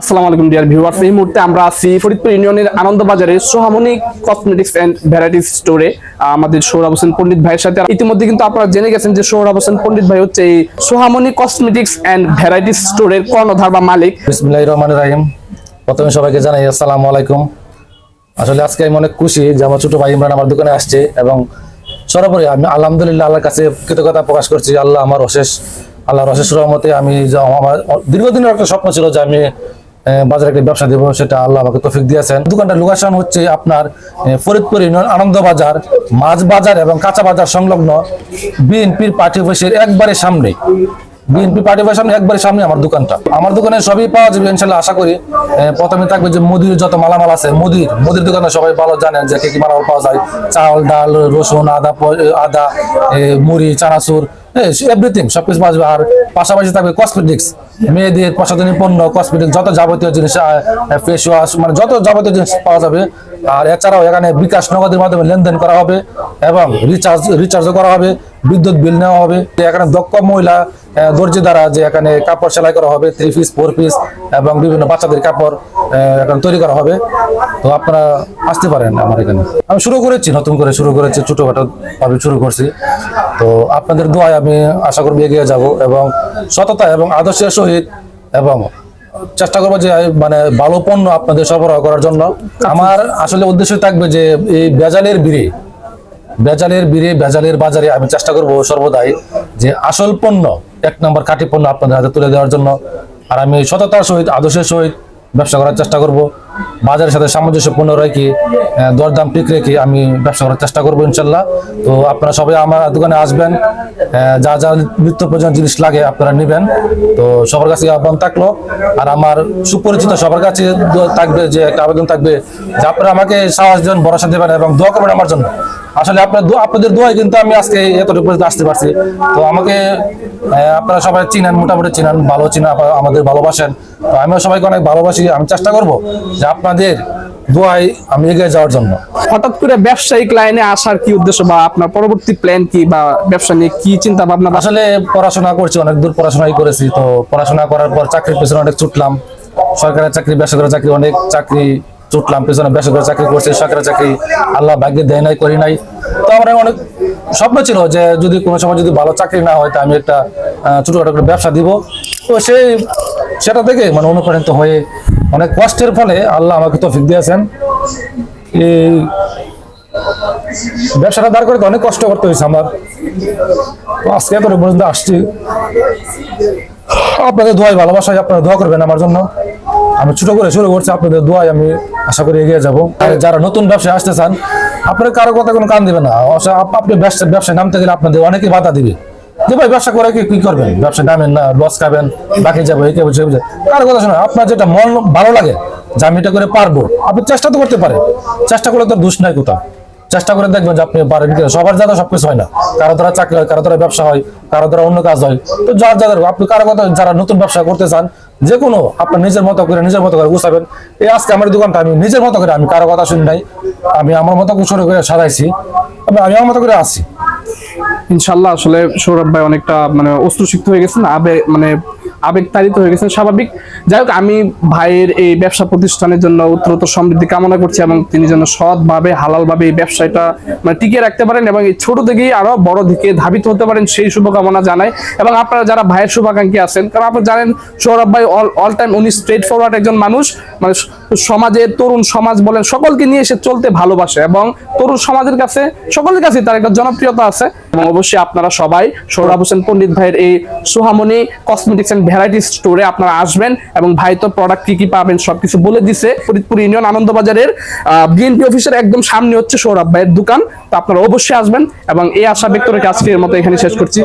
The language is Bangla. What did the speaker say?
আসসালামু আলাইকুম ডিয়ার ভিউয়ার্স এই মুহূর্তে আমরা আছি ফরিদপুর ইউনিয়নের আনন্দবাজারে সোহামনি কসমেটিক্স এন্ড ভ্যারাইটিস স্টোরে আমাদের সৌরভ হোসেন পণ্ডিত ভাইয়ের সাথে। ইতিমধ্যে কিন্তু আপনারা জেনে গেছেন যে সৌরভ হোসেন পণ্ডিত ভাই হচ্ছে এই সোহামনি কসমেটিক্স এন্ড ভ্যারাইটিস স্টোরের কর্ণধার বা মালিক। বিসমিল্লাহ রহমান রাহিম। প্রথমে সবাইকে জানাই আসসালামু আলাইকুম। আসলে আজকে আমি অনেক খুশি যে আমার ছোট ভাই ইমরান আমার দোকানে আসছে এবং সর্বোপরি আমি আলহামদুলিল্লাহ আল্লাহর কাছে কৃতজ্ঞতা প্রকাশ করছি। আল্লাহ আমার অশেষ, আল্লাহর অশেষ রহমতে আমি আমার দীর্ঘদিনের একটা স্বপ্ন ছিল যে আমি বাজারে একটা ব্যবসা দেবো, সেটা আল্লাহ আমাকে তৌফিক দিয়েছেন। দোকানটার লোকেশন হচ্ছে আপনার ফরিদপুর ইউনিয়ন আনন্দ বাজার মাছ বাজার এবং কাঁচা বাজার সংলগ্ন বিএনপির পার্টি অফিসের একবারে সামনে। বিএনপি পার্টি সামনে, একবারে সামনে আমার দোকানটা। আমার দোকানে সবই পাওয়া যাবে, ইনশাল্লাহ আশা করি প্রথমে থাকবে যে মুদির যত মালামাল আছে, মুদির মুদির দোকানে সবাই ভালো জানেন যে কি কি মালামাল পাওয়া যায়। চাল, ডাল, রসুন, আদা আদা মুড়ি, চানাচুর এভরিথিং সবকিছু পাওয়া যাবে। আর পাশাপাশি থাকবে কসমেটিক্স মেয়েদের প্রসাধনী পণ্য কসমেটিক্স যত যাবতীয় জিনিস ফেস ওয়াশ মানে যত যাবতীয় জিনিস পাওয়া যাবে। আর এছাড়াও এখানে বিকাশ নগদের মাধ্যমে লেনদেন করা হবে এবং রিচার্জ রিচার্জও করা হবে। বিদ্যুৎ বিল নেওয়া হবে। এখানে দক্ষ মহিলা দর্জি দ্বারা যে এখানে কাপড় সেলাই করা হবে থ্রি পিস ফোর পিস এবং বিভিন্ন বাচ্চাদের কাপড় এখানে তৈরি করা হবে। তো আপনারা আসতে পারেন আমার এখানে। আমি শুরু করেছি, নতুন করে শুরু করেছি, ছোটখাটো ভাবে শুরু করছি। তো আপনাদের দোয়ায় আমি আশা করব এগিয়ে যাব এবং সততা এবং আদর্শের সহিত এবং চেষ্টা করব যে মানে ভালো পণ্য আপনাদের সরবরাহ করার জন্য। আমার আসলে উদ্দেশ্য থাকবে যে, এই বেজালের বিড়ি বেজালের বিড়ে বেজালের বাজারে আমি চেষ্টা করব সর্বদাই যে আসল পণ্য এক নম্বর কাঠি পণ্য আপনাদের হাতে তুলে দেওয়ার জন্য। আর আমি সততার সহিত, আদর্শের সহিত ব্যবসা করার চেষ্টা করব। বাজারের সাথে সামঞ্জস্যপূর্ণ রেখে দরদাম ঠিক রেখে আমি ব্যবসা করার চেষ্টা করব ইনশাল্লাহ। তো আপনারা সবাই আমার দোকানে আসবেন যা যা নিত্য প্রয়োজন জিনিস লাগে আপনারা নেবেন। তো সবার কাছে আহ্বান থাকল। আর আমার সুপরিচিত সবার কাছে থাকবে যে, একটা আবেদন থাকবে যে, আপনারা আমাকে সাহস দেন, ভরসা দেবেন এবং দোয়া করবেন আমার জন্য। আসলে আপনার দোয়া- আপনাদের দোয়ায় কিন্তু আমি আজকে এতটুকু পর্যন্ত আসতে পারছি। তো আমাকে আপনারা সবাই চিনেন মোটামুটি চিনেন ভালো চিনেন আমাদের ভালোবাসেন। তো আমিও সবাইকে অনেক ভালোবাসি। আমি চেষ্টা করব যে আপনাদের দোয়ায় আমি এগিয়ে যাওয়ার জন্য। হঠাৎ করে ব্যবসায়িক লাইনে আসার কি উদ্দেশ্য বা আপনার পরবর্তী প্ল্যান কি বা ব্যবসা নিয়ে কি চিন্তা ভাবনা আসলে পড়াশোনা করছি অনেক দূর পড়াশোনাই করেছি। তো পড়াশোনা করার পর চাকরির পেছনে অনেক ছুটলাম। সরকারের চাকরি বেসরকারি চাকরি অনেক চাকরি ছুটলাম। পেছনে বেসরকারি চাকরি করছি সরকারি চাকরি আল্লাহ ভাগ্যে দেয় নাই করি নাই। তো আমার অনেক স্বপ্ন ছিল যে যদি কোনো সময় যদি ভালো চাকরি না হয়, তা আমি একটা ছোটখাটো একটা ব্যবসা দিব। তো সেই, সেটা থেকে মানে অনুপ্রাণিত হয়ে অনেক কষ্টের ফলে আল্লাহ আমাকে তৌফিক দিয়েছেন। এই ব্যবসাটা দাঁড় করতে অনেক কষ্ট করতে হয়েছে আমার। আজকে এত পর্যন্ত আসছি। আপনাদের দোয়াই ভালোবাসায় আপনারা দোয়া করবেন আমার জন্য। আমি ছোট করে শুরু করছি, আপনাদের দোয়াই আমি আশা করি এগিয়ে যাব। যারা নতুন ব্যবসায় আসতে চান, আপনার কারও কথা কোনো কান দিবে না। আপনি ব্যবসা ব্যবসায় নামতে গেলে আপনাদের অনেকে বাধা দিবে। যে ভাই, ব্যবসা করে কি করবেন? ব্যবসা নামেন না লস খাবেন, বাকি যাব একে বুঝে বুঝে কারও কথা শোনা আপনার যেটা মন ভালো লাগে, যে আমি এটা করে পারব, আপনি চেষ্টা তো করতে পারেন। চেষ্টা করলে তো দোষ নাই কোথাও। চেষ্টা করে দেখবেন যে আপনি পারেন কিনা। সবার দ্বারা সবকিছু হয় না। কারও দ্বারা চাকরি হয়, কারও দ্বারা ব্যবসা হয়, কারও দ্বারা অন্য কাজ হয়। তো যার যাদের আপনি কারও কথা যারা নতুন ব্যবসা করতে চান যে কোনো আপনার নিজের মতো করে, নিজের মতো করে গুছাবেন। এই আজকে আমার দোকানটা, আমি নিজের মতো করে, আমি কারও কথা শুনি নাই। আমি আমার মতো করে করে সাজাইছি। আমি আমি আমার মতো করে আসি ইনশাল্লাহ আসলে সৌরভ ভাই অনেকটা মানে অস্ত্র শিক্ষিত হয়ে গেছেন। আবে মানে আবেগ তাড়িত হয়ে গেছেন, স্বাভাবিক। যাই হোক, আমি ভাইয়ের এই ব্যবসা প্রতিষ্ঠানের জন্য উত্তরত সমৃদ্ধি কামনা করছি এবং তিনি যেন সৎভাবে, হালালভাবে এই ব্যবসাটা মানে টিকিয়ে রাখতে পারেন এবং এই ছোট থেকেই আরও বড় দিকে ধাবিত হতে পারেন সেই শুভকামনা জানাই। এবং আপনারা যারা ভাইয়ের শুভাকাঙ্ক্ষী আছেন, কারণ আপনারা জানেন সৌরভ ভাই অল অল টাইম উনি স্ট্রেট ফরওয়ার্ড একজন মানুষ। মানে সমাজের, তরুণ সমাজ বলেন, সকলকে নিয়ে এসে চলতে ভালোবাসে এবং তরুণ সমাজের কাছে, সকলের কাছে তার একটা জনপ্রিয়তা আছে। এবং অবশ্যই আপনারা সবাই সৌরভ হোসেন পণ্ডিত ভাইয়ের এই সোহামনি কসমেটিক্স এন্ড ভ্যারাইটি স্টোরে আপনারা আসবেন এবং ভাই তো প্রোডাক্ট কি কি পাবেন সবকিছু বলে দিছে। ফরিদপুর ইউনিয়ন আনন্দবাজারের বিএনপি অফিসের একদম সামনে হচ্ছে সৌরভ ভাইয়ের দোকান। তো আপনারা অবশ্যই আসবেন এবং এই আশা ব্যক্ত রেখে আজকের মতো এখানে শেষ করছি।